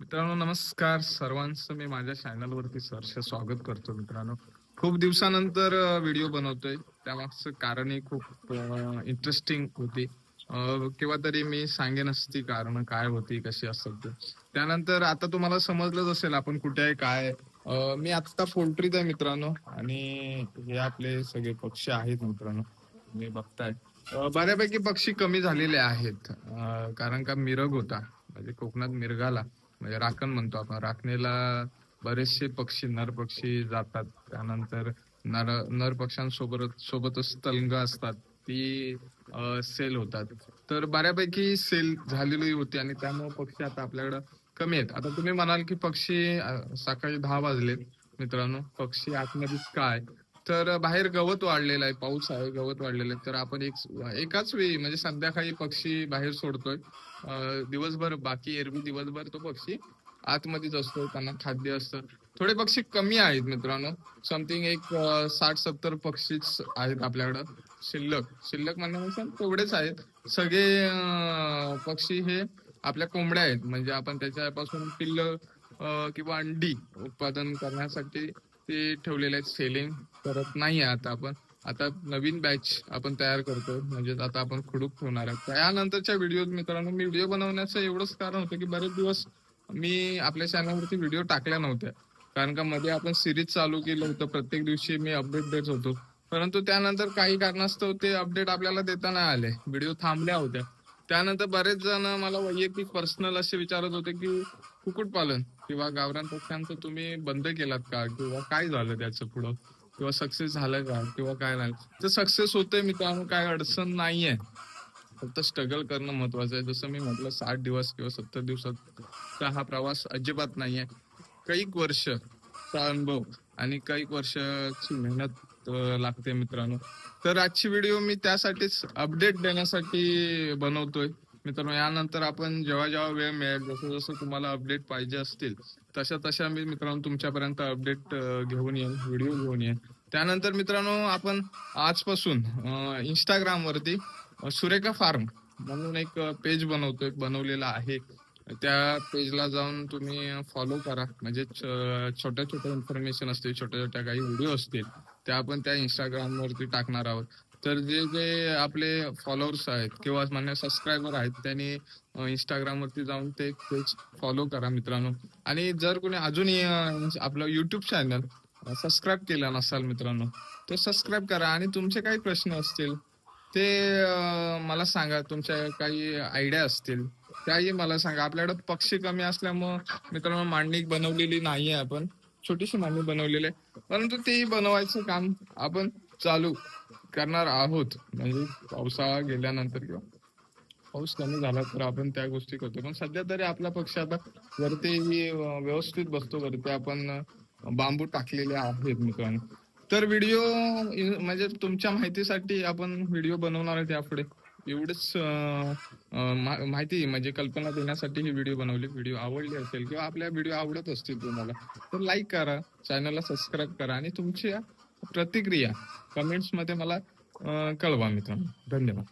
मित्रांनो नमस्कार. सर्वांचं मी माझ्या चॅनल वरती स्वागत करतो मित्रांनो. खूप दिवसानंतर व्हिडिओ बनवतोय. त्यामागचं कारणही खूप इंटरेस्टिंग होती. किंवा तरी मी सांगेन असती कारण काय होती कशी असतात त्यानंतर आता तुम्हाला समजलंच असेल आपण कुठे आहे काय मी आता पोल्ट्रीत आहे मित्रांनो. आणि हे आपले सगळे पक्षी आहेत मित्रांनो. मी बघताय. बऱ्यापैकी पक्षी कमी झालेले आहेत. कारण का मिरग होता. म्हणजे कोकणात मिरगाला. म्हणजे राखण म्हणतो आपण. राखणीला बरेचसे पक्षी नर पक्षी जातात. त्यानंतर नर नर पक्ष्यांसोबत सोबतच तलंग असतात. ती सेल होतात. तर बऱ्यापैकी सेल झालेली होती आणि त्यामुळे पक्षी आता आपल्याकडं कमी आहेत. आता तुम्ही म्हणाल की पक्षी सकाळी दहा वाजलेत मित्रांनो. पक्षी आतमध्येच काय? तर बाहेर गवत वाढलेलं आहे पाऊस आहे गवत वाढलेलं आहे. तर आपण एक एकाच वेळी म्हणजे संध्याकाळी पक्षी बाहेर सोडतोय. दिवसभर बाकी एरवी दिवसभर तो पक्षी आतमध्येच असतो त्यांना खाद्य असतं. थोडे पक्षी कमी आहेत मित्रांनो. समथिंग एक साठ सत्तर पक्षीच आहेत आपल्याकडं. शिल्लक शिल्लक म्हणण्यानुसार तेवढेच आहेत. सगळे पक्षी हे आपल्या कोंबड्या आहेत. म्हणजे आपण त्याच्यापासून पिल्ल किंवा अंडी उत्पादन करण्यासाठी ते ठेवलेले आहेत सेलिंग करत नाही आहे आता आपण. आता नवीन बॅच आपण तयार करतो म्हणजे आता आपण खुडूक ठेवणार आहे त्यानंतरच्या व्हिडिओ मित्रांनो मी व्हिडिओ बनवण्याचं एवढंच कारण होतं की बरेच दिवस मी आपल्या चॅनलवरती व्हिडिओ टाकल्या नव्हत्या. कारण का मध्ये आपण सिरीज चालू केलं होतं. प्रत्येक दिवशी मी अपडेट देत होतो. परंतु त्यानंतर काही कारणास्तव ते अपडेट आपल्याला देता नाही आले. व्हिडिओ थांबल्या होत्या. त्यानंतर बरेच जण मला वैयक्तिक पर्सनल असे विचारत होते की कुक्कुटपालन किंवा गावरान पक्ष्यांचं तुम्ही बंद केलात का? किंवा काय झालं त्याचं पुढं? किंवा सक्सेस झालं का? किंवा काय नाही? तर सक्सेस होतंय मित्रांनो काय अडचण नाहीये. फक्त स्ट्रगल करणं महत्वाचं आहे. जसं मी म्हटलं साठ दिवस किंवा सत्तर दिवसात हा प्रवास अजिबात नाहीये. कैक वर्षचा अनुभव आणि कैक वर्षाची मेहनत लागते मित्रांनो. तर आजची व्हिडिओ मी त्यासाठीच अपडेट देण्यासाठी बनवतोय. मित्रांनो यानंतर आपण जेव्हा जेव्हा वेळ मिळेल जसं जसं तुम्हाला अपडेट पाहिजे असतील तशा तशा मी मित्रांनो तुमच्यापर्यंत अपडेट घेऊन येईन व्हिडिओ घेऊन येईन. त्यानंतर मित्रांनो आपण आजपासून इंस्टाग्राम वरती सुरेखा फार्म म्हणून एक पेज बनवतोय बनवलेला आहे. त्या पेजला जाऊन तुम्ही फॉलो करा. म्हणजे छोट्या छोट्या इन्फॉर्मेशन असतील छोट्या छोट्या काही व्हिडिओ असतील. त्या आपण त्या इंस्टाग्राम वरती टाकणार आहोत. तर जे जे आपले फॉलोअर्स आहेत किंवा मान्य सबस्क्रायबर आहेत त्यांनी इंस्टाग्राम वरती जाऊन ते पेज फॉलो करा मित्रांनो. आणि जर कोणी अजूनही म्हणजे आपलं युट्यूब चॅनल सबस्क्राईब केलं नसाल मित्रांनो तर सबस्क्राईब करा. आणि तुमचे काही प्रश्न असतील ते मला सांगा. तुमच्या काही आयडिया असतील त्याही मला सांगा. आपल्याकडे पक्षी कमी असल्यामुळं मित्रांनो मांडणी बनवलेली नाहीये आपण. छोटीशी मांडणी बनवलेली आहे. परंतु तेही बनवायचं काम आपण चालू करणार आहोत. म्हणजे पावसाळा गेल्यानंतर किंवा पाऊस कमी झाला तर आपण त्या गोष्टी करतो. पण सध्या तरी आपला पक्ष आता वरती व्यवस्थित बसतो वरती आपण बांबू टाकलेले आहेत मित्रांनो. तर व्हिडिओ म्हणजे तुमच्या माहितीसाठी आपण व्हिडिओ बनवणार आहे त्यापुढे एवढंच मा- माहिती म्हणजे कल्पना देण्यासाठी ही व्हिडिओ बनवली. व्हिडिओ आवडली असेल किंवा आपल्या व्हिडिओ आवडत असतील तुम्हाला तर लाईक करा चॅनलला सबस्क्राईब करा आणि तुमची प्रतिक्रिया कमेंट्समध्ये मला कळवा मित्रांनो. धन्यवाद.